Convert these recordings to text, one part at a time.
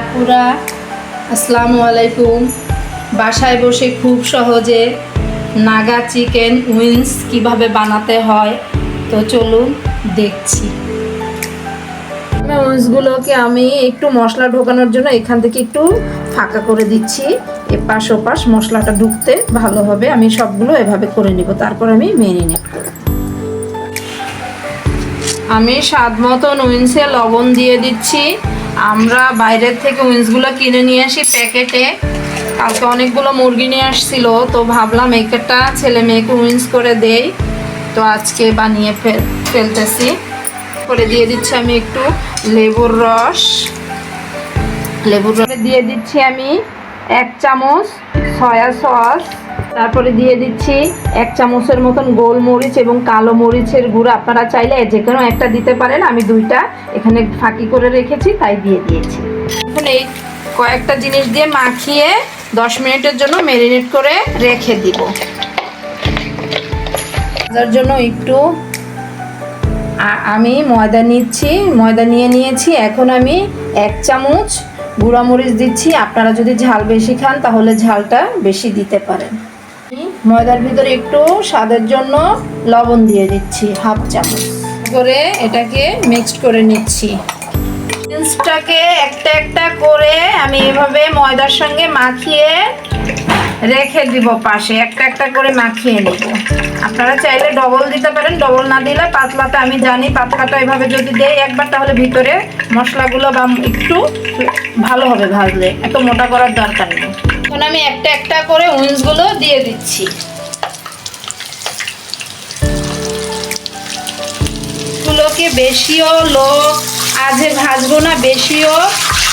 আপুরা, আসসালামু আলাইকুম। বাসায় বসে খুব সহজে নাগা চিকেন উইংস কীভাবে বানাতে হয়, তো চলুন দেখছি। উইংসগুলোকে আমি একটু মশলা ঢোকানোর জন্য এখান থেকে একটু ফাঁকা করে দিচ্ছি। এ এপাশ ওপাশ মশলাটা ঢুকতে ভালো হবে, আমি সবগুলো এভাবে করে নিব, তারপর আমি মেরিনেট করব। আমি স্বাদ মতন উইন্সে লবণ দিয়ে দিচ্ছি। আমরা বাইরের থেকে উইন্সগুলো কিনে নিয়ে আসি প্যাকেটে। কালকে অনেকগুলো মুরগি নিয়ে আসছিল, তো ভাবলাম একটা ছেলে মেয়েকে উইন্স করে দেই। তো আজকে বানিয়ে ফেল, ফেলতেছি। করে দিয়ে দিচ্ছি আমি একটু লেবুর রস। লেবুর রস দিয়ে দিচ্ছি আমি এক চামচ সয়া সস তারপরে দিয়ে দিচ্ছি এক চামচের মতন গোলমরিচ এবং কালো মরিচের গুঁড়ো। আপনারা চাইলে যে কোনো একটা দিতে পারেন, আমি দুইটা এখানে ফাঁকি করে রেখেছি, তাই দিয়ে দিয়েছি। এখন এই কয়েকটা জিনিস দিয়ে মাখিয়ে দশ মিনিটের জন্য ম্যারিনেট করে রেখে দিব। যার জন্য একটু আমি ময়দা নিচ্ছি, ময়দা নিয়ে নিয়েছি। এখন আমি এক চামচ গুঁড়া মরিচ দিচ্ছি। আপনারা যদি ঝাল বেশি খান, তাহলে ঝালটা বেশি দিতে পারেন। ময়দার ভিতরে একটু স্বাদের জন্য লবণ দিয়ে দিচ্ছি, হাফ চামচ। করে এটাকে মিক্সড করে নিচ্ছি। একটা একটা করে আমি এভাবে ময়দার সঙ্গে মাখিয়ে রেখে দিব পাশে, একটা একটা করে মাখিয়ে নিব। আপনারা চাইলে ডবল দিতে পারেন ডবল না দিলে পাতলাটা আমি জানি পাতলাটা এভাবে যদি দেই একবার, তাহলে ভিতরে মশলাগুলো বা একটু ভালো হবে ভাজলে, এত মোটা করার দরকার নেই। এখন আমি একটা একটা করে উইন্সগুলো দিয়ে দিচ্ছি। গুলোকে বেশিও লো আজে ভাজবো না, বেশিও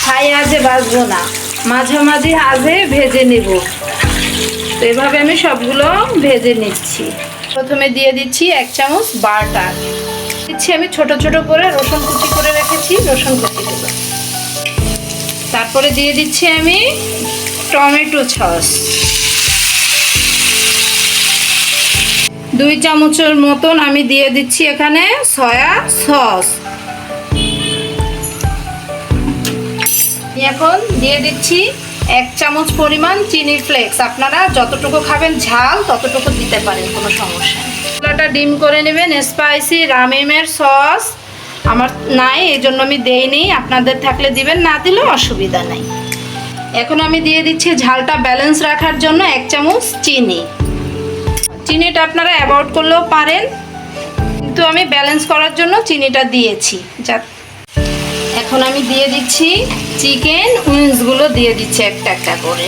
হাই আজে ভাজবো না। মাঝামাঝি আজে ভেজে নেব। তো এভাবে আমি সবগুলো ভেজে নিচ্ছি। প্রথমে দিয়ে দিচ্ছি এক চামচ বাটার। দিচ্ছি আমি ছোট ছোট করে রসুন কুচি করে রেখেছি, রসুন কুচি দেবো তারপরে দিয়ে দিচ্ছি আমি টমেটো সস। দুই চামচের মতন আমি দিয়ে দিচ্ছি এখানে সয়া সস। এখন দিয়ে দিচ্ছি এক চামচ পরিমাণ চিনি ফ্লেক্স। আপনারা যতটুকু খাবেন ঝাল, ততটুকু দিতে পারেন, কোনো সমস্যা নেই। মশলাটা ডিম করে নেবেন স্পাইসি রামিমের সস আমার নাই, এই জন্য আমি দেইনি। আপনাদের থাকলে দিবেন, না দিলেও অসুবিধা নাই। এখন আমি দিয়ে দিচ্ছি ঝালটা ব্যালেন্স রাখার জন্য এক চামচ চিনি। চিনিটা আপনারা অ্যাভয়েড করলেও পারেন। কিন্তু আমি ব্যালেন্স করার জন্য চিনিটা দিয়েছি। যা এখন আমি দিয়ে দিচ্ছি চিকেন, উইংসগুলো দিয়ে দিচ্ছি একটা একটা করে।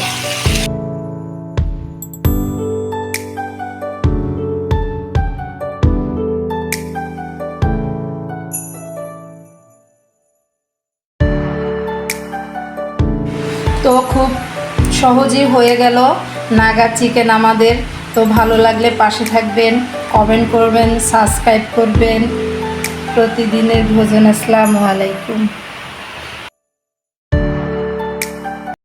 তো খুব সহজেই হয়ে গেল। নাগা চিকেন আমাদের। তো ভালো লাগলে পাশে থাকবেন, কমেন্ট করবেন, সাবস্ক্রাইব করবেন। প্রতিদিনের ভোজন, আসসালামু আলাইকুম।